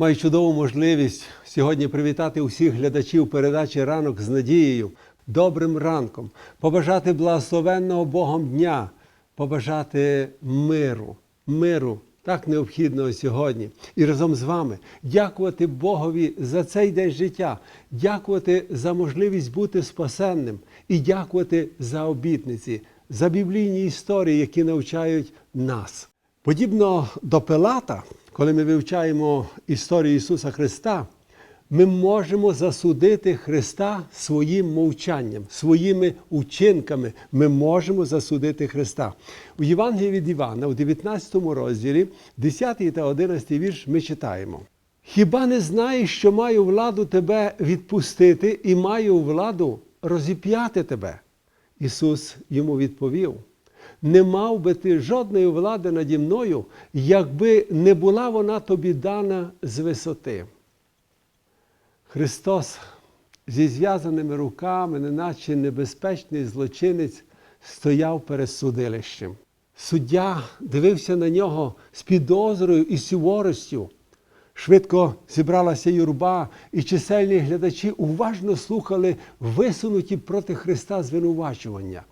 Маю чудову можливість сьогодні привітати усіх глядачів передачі Ранок з надією, добрим ранком, побажати благословенного Богом дня, побажати миру, миру, так необхідного сьогодні. І разом з вами дякувати Богові за цей день життя, дякувати за можливість бути спасенним. І дякувати за обітниці, за біблійні історії, які навчають нас. Подібно до Пилата, коли ми вивчаємо історію Ісуса Христа, ми можемо засудити Христа своїм мовчанням, своїми учинками. Ми можемо засудити Христа. У Євангелії від Івана, у 19 розділі, 10 та 11 вірш, ми читаємо. Хіба не знаєш, що маю владу тебе відпустити і маю владу розіп'яти тебе? Ісус йому відповів: не мав би ти жодної влади наді мною, якби не була вона тобі дана з висоти. Христос зі зв'язаними руками, неначе небезпечний злочинець, стояв перед судилищем. Суддя дивився на нього з підозрою і суворостю. Швидко зібралася юрба, і чисельні глядачі уважно слухали висунуті проти Христа звинувачування.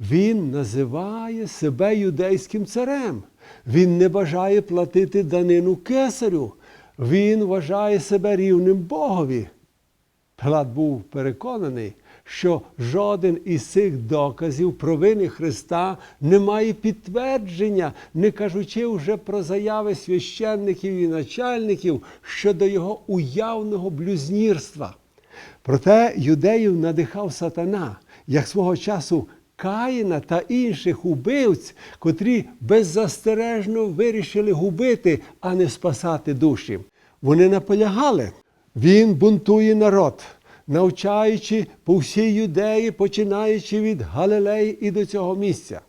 Він називає себе юдейським царем. Він не бажає платити данину кесарю. Він вважає себе рівним Богові. Пилат був переконаний, що жоден із цих доказів провини Христа не має підтвердження, не кажучи вже про заяви священників і начальників щодо його уявного блюзнірства. Проте юдеїв надихав сатана, як свого часу Каїна та інших убивць, котрі беззастережно вирішили губити, а не спасати душі. Вони наполягали. Він бунтує народ, навчаючи по всій юдеї, починаючи від Галилеї і до цього місця.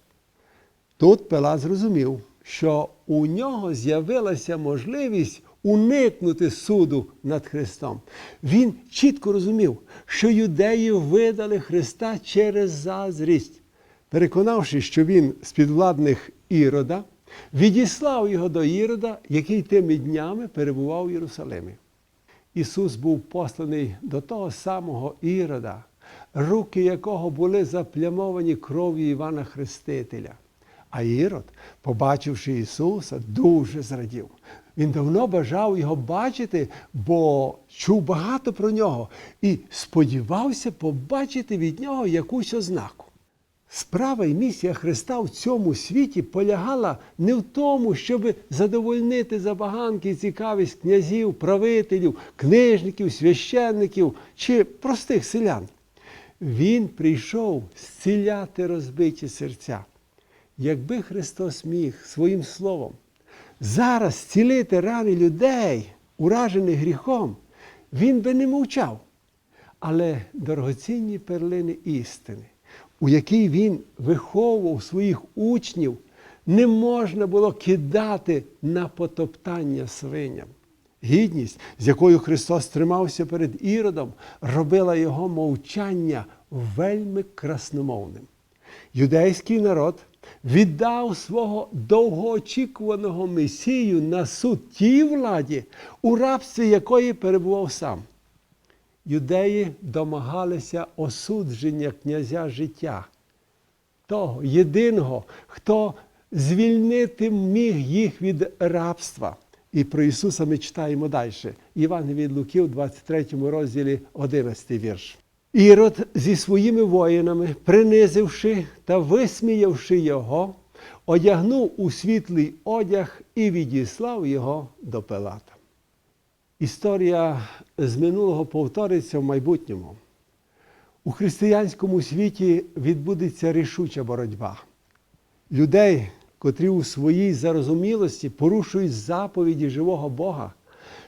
Тут Пилат зрозумів, що у нього з'явилася можливість уникнути суду над Христом. Він чітко розумів, що юдеї видали Христа через зазрість, переконавши, що він з підвладних Ірода, відіслав його до Ірода, який тими днями перебував в Єрусалимі. Ісус був посланий до того самого Ірода, руки якого були заплямовані кров'ю Івана Хрестителя. А Ірод, побачивши Ісуса, дуже зрадів. Він давно бажав його бачити, бо чув багато про нього і сподівався побачити від нього якусь ознаку. Справа і місія Христа в цьому світі полягала не в тому, щоб задовольнити забаганки і цікавість князів, правителів, книжників, священників чи простих селян. Він прийшов зціляти розбиті серця. Якби Христос міг своїм словом зараз зцілити рани людей, уражених гріхом, Він би не мовчав. Але дорогоцінні перлини істини, у якій він виховував своїх учнів, не можна було кидати на потоптання свиням. Гідність, з якою Христос тримався перед Іродом, робила його мовчання вельми красномовним. Юдейський народ віддав свого довгоочікуваного Месію на суд тій владі, у рабстві якої перебував сам. Юдеї домагалися осудження князя життя, того єдиного, хто звільнити міг їх від рабства. І про Ісуса ми читаємо далі. Євангелій від Луки, у 23 розділі 11 вірш. Ірод зі своїми воїнами, принизивши та висміявши його, одягнув у світлий одяг і відіслав його до Пилата. Історія з минулого повториться в майбутньому. У християнському світі відбудеться рішуча боротьба. Людей, котрі у своїй зарозумілості порушують заповіді живого Бога,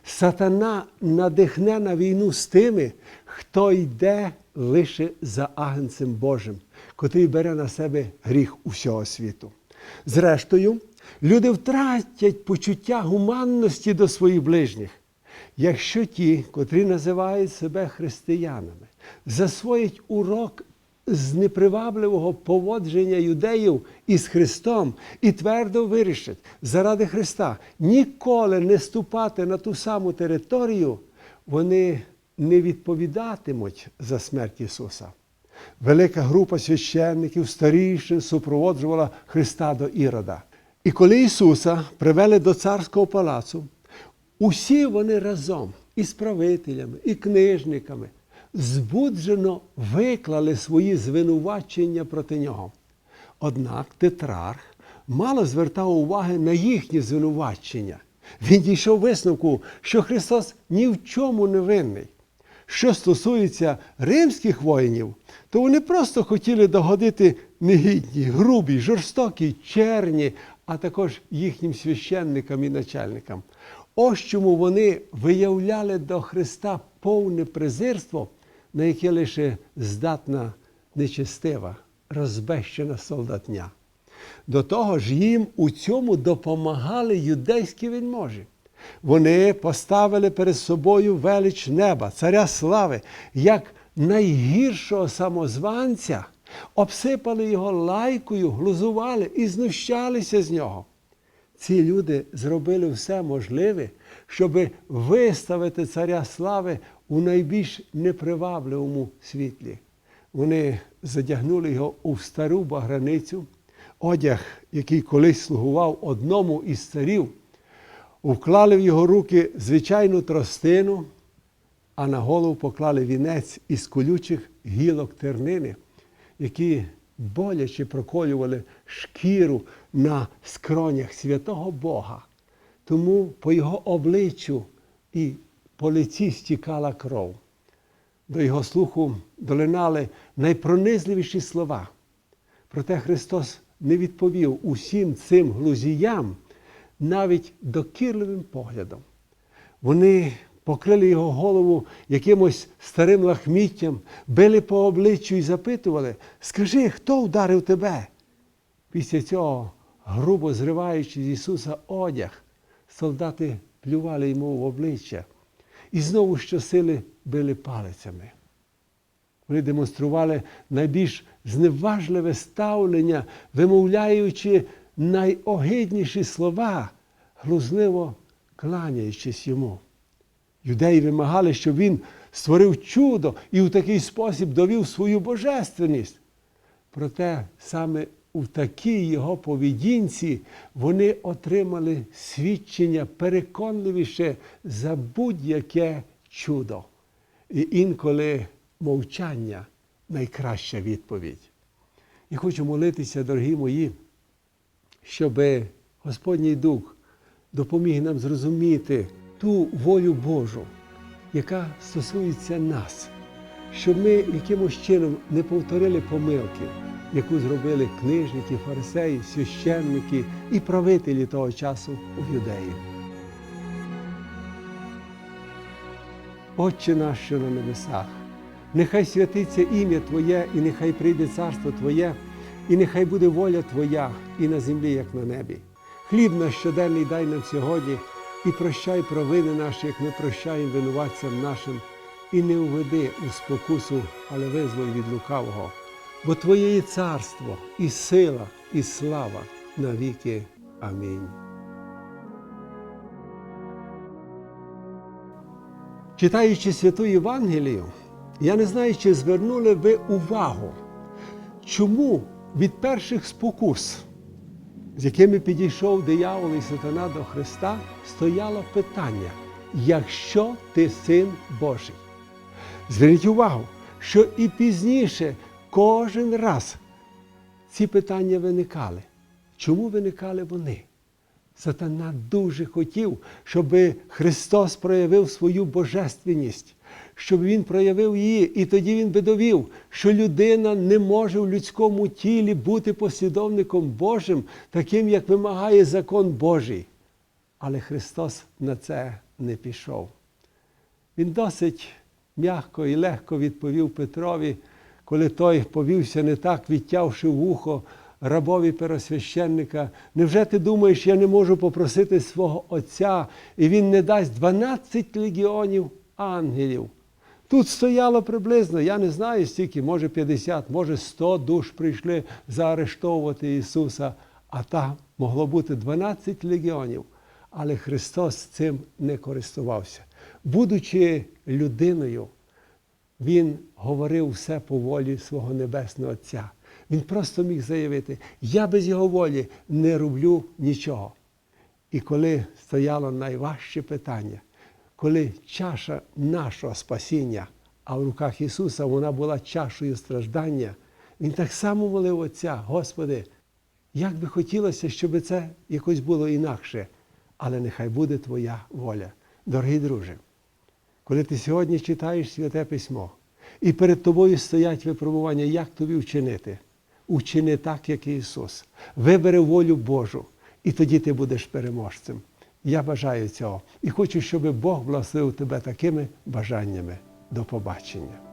сатана надихне на війну з тими, хто йде лише за агнцем Божим, котрий бере на себе гріх усього світу. Зрештою, люди втратять почуття гуманності до своїх ближніх. Якщо ті, котрі називають себе християнами, засвоять урок з непривабливого поводження юдеїв із Христом і твердо вирішать заради Христа ніколи не ступати на ту саму територію, вони не відповідатимуть за смерть Ісуса. Велика група священників старішин супроводжувала Христа до Ірода. І коли Ісуса привели до царського палацу, усі вони разом із правителями, і книжниками збуджено виклали свої звинувачення проти нього. Однак тетрарх мало звертав уваги на їхні звинувачення. Він дійшов висновку, що Христос ні в чому не винний. Що стосується римських воїнів, то вони просто хотіли догодити негідній, грубій, жорстокій, черні, а також їхнім священникам і начальникам. Ось чому вони виявляли до Христа повне презирство, на яке лише здатна нечестива, розбещена солдатня. До того ж, їм у цьому допомагали юдейські вельможі. Вони поставили перед собою велич неба, царя слави, як найгіршого самозванця, обсипали його лайкою, глузували і знущалися з нього. Ці люди зробили все можливе, щоб виставити царя слави у найбільш непривабливому світлі. Вони задягнули його у стару баграницю, одяг, який колись слугував одному із царів, вклали в його руки звичайну тростину, а на голову поклали вінець із колючих гілок тернини, які боляче проколювали шкіру на скронях святого Бога. Тому по його обличчю і по лиці стікала кров. До його слуху долинали найпронизливіші слова. Проте Христос не відповів усім цим глузіям навіть докірливим поглядом. Вони покрили його голову якимось старим лахміттям, били по обличчю і запитували: Скажи, хто вдарив тебе? Після цього, грубо зриваючи з Ісуса одяг, солдати плювали йому в обличчя і знову щосили били палицями. Вони демонстрували найбільш зневажливе ставлення, вимовляючи найогидніші слова, глузливо кланяючись йому. Юдеї вимагали, щоб він створив чудо і в такий спосіб довів свою божественність. Проте саме у такій його поведінці вони отримали свідчення переконливіше за будь-яке чудо. І інколи мовчання найкраща відповідь. І хочу молитися, дорогі мої, щоб Господній Дух допоміг нам зрозуміти ту волю Божу, яка стосується нас, щоб ми якимось чином не повторили помилки, яку зробили книжники, фарисеї, священники і правителі того часу у юдеї. Отче наш, що на небесах, нехай святиться ім'я Твоє, і нехай прийде царство Твоє, і нехай буде воля Твоя і на землі, як на небі. Хліб наш щоденний дай нам сьогодні, і прощай провини наші, як ми прощаємо винуватцям нашим, і не уведи у спокусу, але визволь від лукавого. Бо Твоє є царство, і сила, і слава навіки. Амінь. Читаючи святу Євангелію, я не знаю, чи звернули ви увагу, чому від перших спокус, з якими підійшов диявол і сатана до Христа, стояло питання: якщо ти син Божий? Зверніть увагу, що і пізніше кожен раз ці питання виникали. Чому виникали вони? Сатана дуже хотів, щоб Христос проявив свою божественність, щоб Він проявив її, і тоді Він би довів, що людина не може в людському тілі бути послідовником Божим, таким, як вимагає закон Божий. Але Христос на це не пішов. Він досить м'яко і легко відповів Петрові, коли той повівся не так, відтявши вухо рабові первосвященника, невже ти думаєш, я не можу попросити свого Отця, і він не дасть 12 легіонів ангелів? Тут стояло приблизно, я не знаю стільки, може 50, може 100 душ прийшли заарештовувати Ісуса, а там могло бути 12 легіонів. Але Христос цим не користувався. Будучи людиною, Він говорив все по волі свого Небесного Отця. Він просто міг заявити: Я без Його волі не роблю нічого. І коли стояло найважче питання, коли чаша нашого спасіння, а в руках Ісуса вона була чашею страждання, Він так само молив Отця, Господи, як би хотілося, щоб це якось було інакше, але нехай буде Твоя воля. Дорогий друже, коли ти сьогодні читаєш Святе Письмо, і перед тобою стоять випробування, як тобі вчинити, учини так, як Ісус. Вибери волю Божу, і тоді ти будеш переможцем. Я бажаю цього і хочу, щоб Бог благословив тебе такими бажаннями. До побачення.